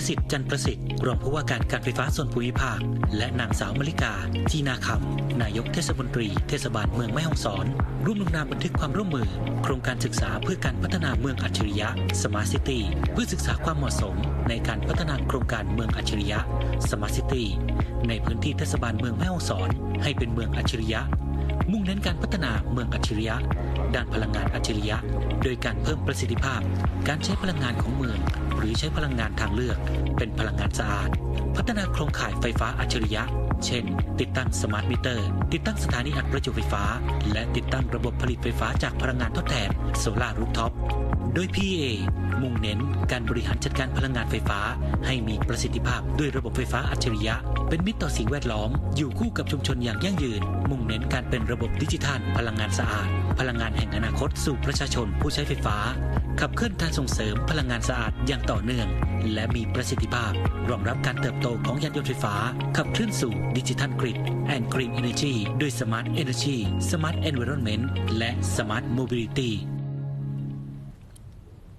ประสิทธิ์จันประสิทธิ์รองผู้ว่าการการไฟฟ้าส่วนภูมิภาค และนางสาวมลิกาจีนาคำนายกเทศมนตรี เทศบาลเมืองแม่ฮ่องสอน ร่วมลงนามบันทึกความร่วมมือ โครงการศึกษาเพื่อการพัฒนาเมืองอัจฉริยะ Smart City เพื่อศึกษาความเหมาะสม ในการพัฒนาโครงการเมืองอัจฉริยะ Smart City ในพื้นที่เทศบาลเมืองแม่ฮ่องสอน ให้เป็นเมืองอัจฉริยะ มุ่งเน้นการพัฒนาเมืองอัจฉริยะ ด้านพลังงานอัจฉริยะ โดยการเพิ่มประสิทธิภาพ การใช้พลังงานของเมือง หรือใช้พลังงานทางเลือก เป็นพลังงานสะอาด พัฒนาโครงข่ายไฟฟ้าอัจฉริยะ เช่น ติดตั้งสมาร์ทมิเตอร์ ติดตั้งสถานีอัดประจุไฟฟ้า และติดตั้งระบบผลิตไฟฟ้าจากพลังงานทดแทนโซลารูฟท็อปโดย PA มุ่งเน้นการบริหารจัดการพลังงานไฟฟ้า ให้มีประสิทธิภาพด้วยระบบไฟฟ้าอัจฉริยะ เป็นมิตรต่อสิ่งแวดล้อม อยู่คู่กับชุมชนอย่างยั่งยืน มุ่งเน้นการเป็นระบบดิจิทัล พลังงานสะอาด พลังงานแห่งอนาคตสู่ประชาชนผู้ใช้ไฟฟ้า ขับเคลื่อนการส่งเสริมพลังงานสะอาดอย่างต่อเนื่อง และมีประสิทธิภาพ รองรับการเติบโตของยานยนต์ไฟฟ้า ขับเคลื่อนสู่ดิจิทัลกริดแอนด์กรีนเอเนจีด้วยสมาร์ทเอเนจีสมาร์ทแอนเวอร์เมนต์และสมาร์ทโมบิลิตี้